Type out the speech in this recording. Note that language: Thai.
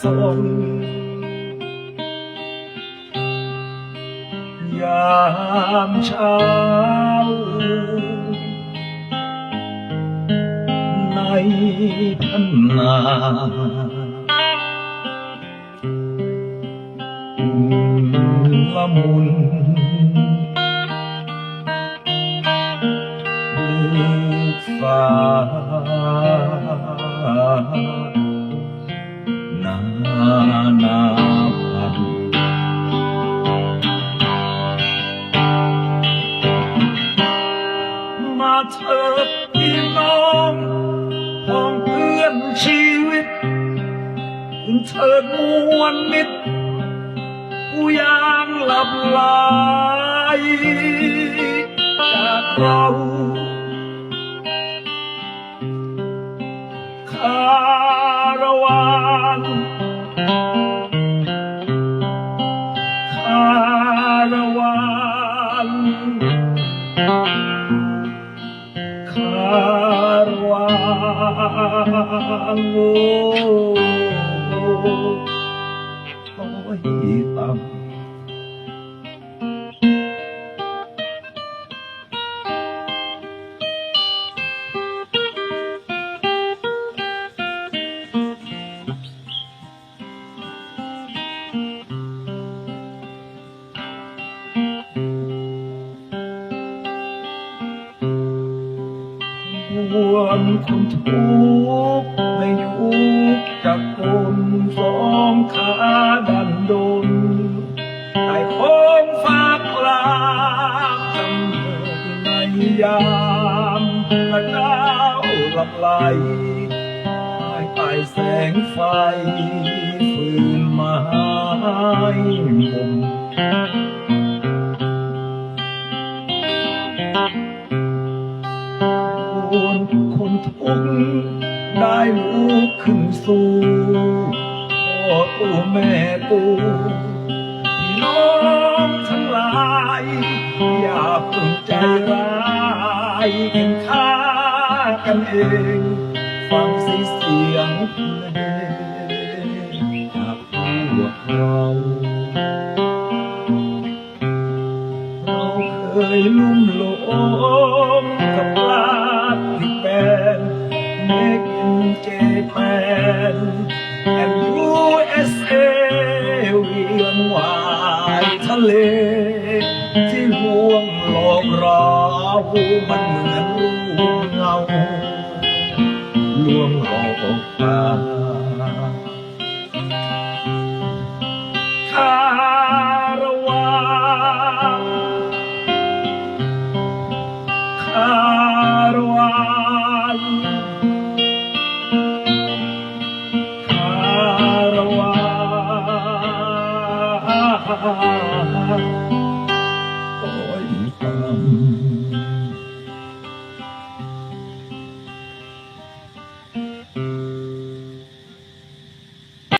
สน ยามเช้า ในพันนาละมุนลูกฟ้า นาพันมาเถิดพี่น้องพ้องเพื่อนชีวิต เถิดมวลมิตรผู้ยางหลับไหล คารว ห่วงคนทุกข์ในยุคจากคนสองขาดันดนไต่คงฟ้ากลางจำเริญในยามตะดาวหลับไหลภายใต้แสงไฟฟื้นม้มุ คนทุกได้ลุกขึ้นสู้พ่อตู้แม่ตู้พี่น้องทั้งหลาย อย่าเพิ่งใจร้ายกันฆ่ากันเอง ฟังสิเสียงเพลงจากพวกเราเราเคยลุ่มหลงกับ เล ที่ล่วงหลอกเรามันเหมือนรูปเงาล่วงหลอกตาคารวะคารวะคารวะ Amen.